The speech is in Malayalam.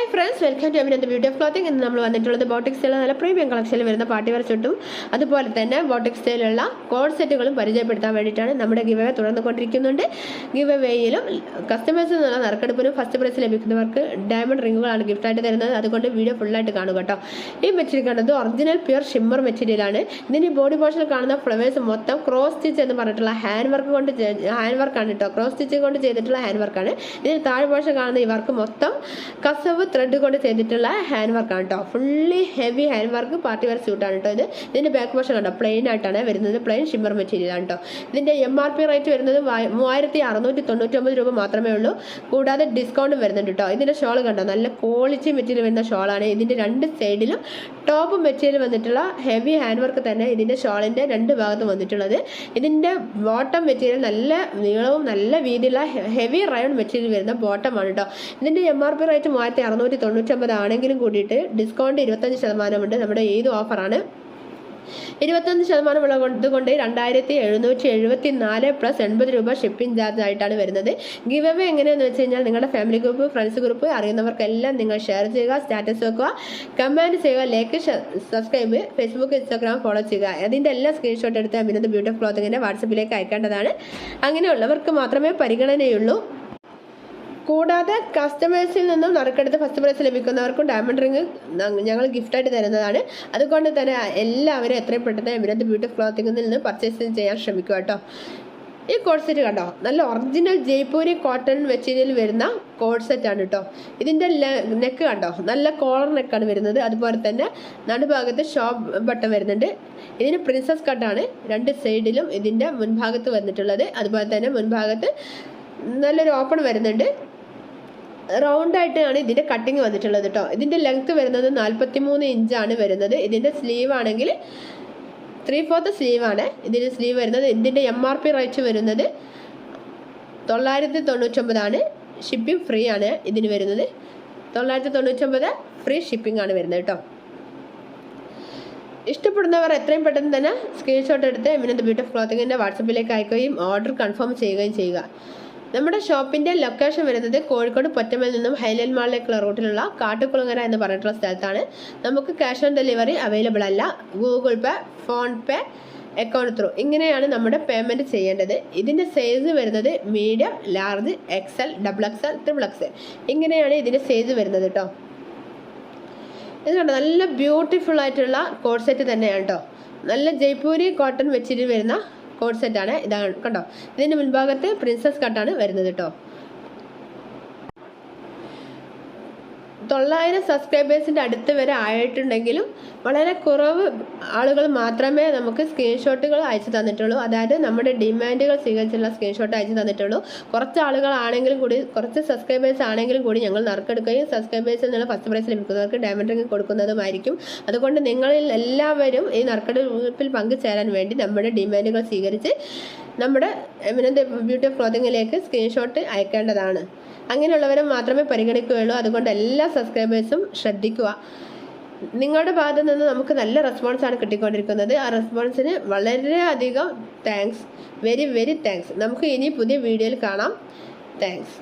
Hi friends welcome to Abhinanda beauty clothing ഇന്ന് നമ്മൾ വന്നിട്ടുള്ളത് ബോട്ടിക് സ്റ്റൈലിൽ നല്ല പ്രീമിയം കളക്ഷനിൽ വരുന്ന പാർട്ടി വെയർ ചുട്ടും അതുപോലെ തന്നെ ബോട്ടിക് സ്റ്റൈലിലുള്ള കോഡ് സെറ്റുകളും പരിചയപ്പെടുത്താൻ വേണ്ടിയിട്ടാണ് നമ്മുടെ ഗിവ് അവേ തുടർന്നുകൊണ്ടിരിക്കുന്നുണ്ട് ഗിവ് അവേയിലും കസ്റ്റമേഴ്സിൽ നിന്നുള്ള നറുക്കെടുപ്പിനും ഫസ്റ്റ് പ്രൈസ് ലഭിക്കുന്നവർക്ക് ഡയമണ്ട് റിങ്ങുകളാണ് ഗിഫ്റ്റായിട്ട് തരുന്നത്. അതുകൊണ്ട് വീഡിയോ ഫുള്ളായിട്ട് കാണുക കേട്ടോ. ഈ മെറ്റീരിയൽ കണ്ടത് ഒറിജിനൽ പ്യുർ ഷിമ്മർ മെറ്റീരിയലാണ് ഇതിന് ബോഡി പോർഷനിൽ കാണുന്ന ഫ്ലവേഴ്സ് മൊത്തം ക്രോസ് സ്റ്റിച്ച് എന്ന് പറഞ്ഞിട്ടുള്ള ഹാൻഡ് വർക്ക് കൊണ്ട് ഹാൻഡ് വർക്കാണ് കേട്ടോ. ക്രോസ് സ്റ്റിച്ച് കൊണ്ട് ചെയ്തിട്ടുള്ള ഹാൻഡ് വർക്കാണ് ഇതിന് താഴെ പോർഷൻ കാണുന്ന ഈ വർക്ക് മൊത്തം കസവ് ത്രെഡ് കൊണ്ട് ചെയ്തിട്ടുള്ള ഹാൻഡ് വർക്കാണ് കേട്ടോ fully heavy hand work party wear സ്യൂട്ടാണ് കേട്ടോ ഇത്. ഇതിന്റെ ബാക്ക് പോർഷൻ കണ്ടോ? പ്ലെയിൻ ആയിട്ടാണ് വരുന്നത്. പ്ലെയിൻ ഷിമ്മർ മെറ്റീരിയൽ ആണ് കേട്ടോ ഇതിന്റെ എം ആർ പി റേറ്റ് വരുന്നത് മൂവായിരത്തി അറുന്നൂറ്റി തൊണ്ണൂറ്റൊമ്പത് രൂപ മാത്രമേ ഉള്ളൂ. കൂടാതെ ഡിസ്കൗണ്ട് വരുന്നുണ്ട് കേട്ടോ ഇതിന്റെ ഷോൾ കണ്ടോ? നല്ല ക്വാളിറ്റി മെറ്റീരിയൽ വരുന്ന ഷോളാണ് ഇതിന്റെ രണ്ട് സൈഡിലും ടോപ്പ് മെറ്റീരിയൽ വന്നിട്ടുള്ള ഹെവി ഹാൻഡ് വർക്ക് തന്നെ ഇതിന്റെ ഷോളിന്റെ രണ്ട് ഭാഗത്തും വന്നിട്ടുള്ളത്. ഇതിന്റെ ബോട്ടം മെറ്റീരിയൽ നല്ല നീളവും നല്ല വീതിയുള്ള ഹെവി റയോൺ മെറ്റീരിയൽ വരുന്ന ബോട്ടമാണ് കേട്ടോ ഇതിന്റെ എം ആർ പി റേറ്റ് മൂവായിരത്തി അറുന്നൂറ്റി തൊണ്ണൂറ്റൊമ്പത് ആണെങ്കിലും കൂടിയിട്ട് ഡിസ്കൗണ്ട് ഇരുപത്തഞ്ച് ശതമാനമുണ്ട്. നമ്മുടെ ഏത് ഓഫറാണ് ഇരുപത്തഞ്ച് ശതമാനമുള്ള കൊണ്ട് രണ്ടായിരത്തി എഴുന്നൂറ്റി എഴുപത്തി നാല് പ്ലസ് എൺപത് രൂപ ഷിപ്പിംഗ് ചാർജ് ആയിട്ടാണ് വരുന്നത്. ഗിവ് അവേ എങ്ങനെയാണെന്ന് വെച്ച് കഴിഞ്ഞാൽ നിങ്ങളുടെ ഫാമിലി ഗ്രൂപ്പ് ഫ്രണ്ട്സ് ഗ്രൂപ്പ് അറിയുന്നവർക്കെല്ലാം നിങ്ങൾ ഷെയർ ചെയ്യുക സ്റ്റാറ്റസ് വെക്കുക കമന്റ് ചെയ്യുക like subscribe Facebook Instagram follow ചെയ്യുക. അതിന്റെ എല്ലാ സ്ക്രീൻഷോട്ട് എടുത്ത് അഭിനന്ദ് ബ്യൂട്ടി ക്ലോത്തിങ്ങിന്റെ വാട്സപ്പിലേക്ക് അയക്കേണ്ടതാണ്. അങ്ങനെയുള്ളവർക്ക് മാത്രമേ പരിഗണനയുള്ളൂ. കൂടാതെ കസ്റ്റമേഴ്സിൽ നിന്നും നറുക്കെടുത്ത് ഫസ്റ്റ് പ്രൈസ് ലഭിക്കുന്നവർക്കും ഡയമണ്ട് റിങ് ഞങ്ങൾ ഗിഫ്റ്റായിട്ട് തരുന്നതാണ്. അതുകൊണ്ട് തന്നെ എല്ലാവരും എത്രയും പെട്ടെന്ന് എമിനത്ത് ബ്യൂട്ടി ക്ലോത്തിങ്ങിൽ നിന്ന് പർച്ചേസ് ചെയ്യാൻ ശ്രമിക്കുക കേട്ടോ. ഈ കോഡ് സെറ്റ് കണ്ടോ? നല്ല ഒറിജിനൽ ജയ്പൂരി കോട്ടൺ മെറ്റീരിയൽ വരുന്ന കോഡ് സെറ്റാണ് കേട്ടോ. ഇതിന്റെ നെക്ക് കണ്ടോ? നല്ല കോളർ നെക്കാണ് വരുന്നത്. അതുപോലെ തന്നെ നടുഭാഗത്ത് ഷോപ്പ് ബട്ടൺ വരുന്നുണ്ട്. ഇതിന് പ്രിൻസസ് കട്ടാണ് രണ്ട് സൈഡിലും ഇതിന്റെ മുൻഭാഗത്ത് വന്നിട്ടുള്ളത്. അതുപോലെ തന്നെ മുൻഭാഗത്ത് നല്ലൊരു ഓപ്പൺ വരുന്നുണ്ട്. റൗണ്ട് ആയിട്ടാണ് ഇതിന്റെ കട്ടിങ് വന്നിട്ടുള്ളത് കേട്ടോ ഇതിന്റെ ലെങ്ത് വരുന്നത് നാൽപ്പത്തി മൂന്ന് ഇഞ്ചാണ് വരുന്നത്. ഇതിന്റെ സ്ലീവ് ആണെങ്കിൽ ത്രീ ഫോർത്ത് സ്ലീവ് ആണ്. ഇതിന്റെ സ്ലീവ് വരുന്നത് ഇതിന്റെ എം ആർ പി റേറ്റ് വരുന്നത് തൊള്ളായിരത്തി തൊണ്ണൂറ്റൊമ്പതാണ് ഷിപ്പിംഗ് ഫ്രീ ആണ് ഇതിന് വരുന്നത്. തൊള്ളായിരത്തി തൊണ്ണൂറ്റൊമ്പത് ഫ്രീ ഷിപ്പിംഗ് ആണ് വരുന്നത് കേട്ടോ ഇഷ്ടപ്പെടുന്നവർ എത്രയും പെട്ടെന്ന് തന്നെ സ്ക്രീൻഷോട്ട് എടുത്ത് എമിനന്ത് ബ്യൂട്ടി ക്ലോത്തിങ്ങിന്റെ വാട്സപ്പിലേക്ക് അയക്കുകയും ഓർഡർ കൺഫേം ചെയ്യുകയും ചെയ്യുക. നമ്മുടെ ഷോപ്പിന്റെ ലൊക്കേഷൻ വരുന്നത് കോഴിക്കോട് പൊറ്റമ്മയിൽ നിന്നും ഹൈലൈൻ മാളിലേക്കുള്ള റൂട്ടിലുള്ള കാട്ടുകുളങ്ങര എന്ന് പറഞ്ഞിട്ടുള്ള സ്ഥലത്താണ്. നമുക്ക് ക്യാഷ് ഓൺ ഡെലിവറി അവൈലബിൾ അല്ല. Google Pay PhonePe account through. ഇങ്ങനെയാണ് നമ്മുടെ പേയ്മെന്റ് ചെയ്യേണ്ടത്. ഇതിന്റെ സൈസ് വരുന്നത് medium large XL double XL triple XL. ഇങ്ങനെയാണ് ഇതിന്റെ സൈസ് വരുന്നത് കേട്ടോ കണ്ടോ? നല്ല ബ്യൂട്ടിഫുൾ ആയിട്ടുള്ള കോഡ് സെറ്റ് തന്നെയാണ് കേട്ടോ നല്ല ജയ്പൂരി കോട്ടൺ വെച്ചിട്ട് വരുന്ന കോഡ് സെറ്റാണ് ഇതാണ് കണ്ടോ? ഇതിന്റെ മുൻഭാഗത്ത് പ്രിൻസസ് കട്ടാണ് വരുന്നത് കേട്ടോ തൊള്ളായിരം സബ്സ്ക്രൈബേഴ്സിന്റെ അടുത്ത് വരെ ആയിട്ടുണ്ടെങ്കിലും വളരെ കുറവ് ആളുകൾ മാത്രമേ നമുക്ക് സ്ക്രീൻഷോട്ടുകൾ അയച്ചു തന്നിട്ടുള്ളൂ. അതായത് നമ്മുടെ ഡിമാൻഡുകൾ സ്വീകരിച്ചുള്ള സ്ക്രീൻഷോട്ട് അയച്ചു തന്നിട്ടുള്ളൂ. കുറച്ച് ആളുകളാണെങ്കിലും കൂടി കുറച്ച് സബ്സ്ക്രൈബേഴ്സ് ആണെങ്കിലും കൂടി ഞങ്ങൾ നറുക്കെടുക്കുകയും സബ്സ്ക്രൈബേഴ്സിൽ നിന്നുള്ള ഫസ്റ്റ് പ്രൈസ് ലഭിക്കുന്നവർക്ക് ഡയമണ്ട് റിംഗ് കൊടുക്കുന്നതുമായിരിക്കും. അതുകൊണ്ട് നിങ്ങളിൽ എല്ലാവരും ഈ നറുക്കെടുപ്പിൽ പങ്കുചേരാൻ വേണ്ടി നമ്മുടെ ഡിമാൻഡുകൾ സ്വീകരിച്ച് നമ്മുടെ എമിനന്ത് ബ്യൂട്ടി ഓഫ് ക്ലോത്തിങ്ങിലേക്ക് സ്ക്രീൻഷോട്ട് അയക്കേണ്ടതാണ്. അങ്ങനെയുള്ളവരെ മാത്രമേ പരിഗണിക്കുകയുള്ളൂ. അതുകൊണ്ട് എല്ലാ സബ്സ്ക്രൈബേഴ്സും ശ്രദ്ധിക്കുക. നിങ്ങളുടെ ഭാഗത്തു നിന്ന് നമുക്ക് നല്ല റെസ്പോൺസാണ് കിട്ടിക്കൊണ്ടിരിക്കുന്നത്. ആ റെസ്പോൺസിന് വളരെയധികം താങ്ക്സ് വെരി വെരി താങ്ക്സ് നമുക്ക് ഇനി പുതിയ വീഡിയോയിൽ കാണാം. താങ്ക്സ്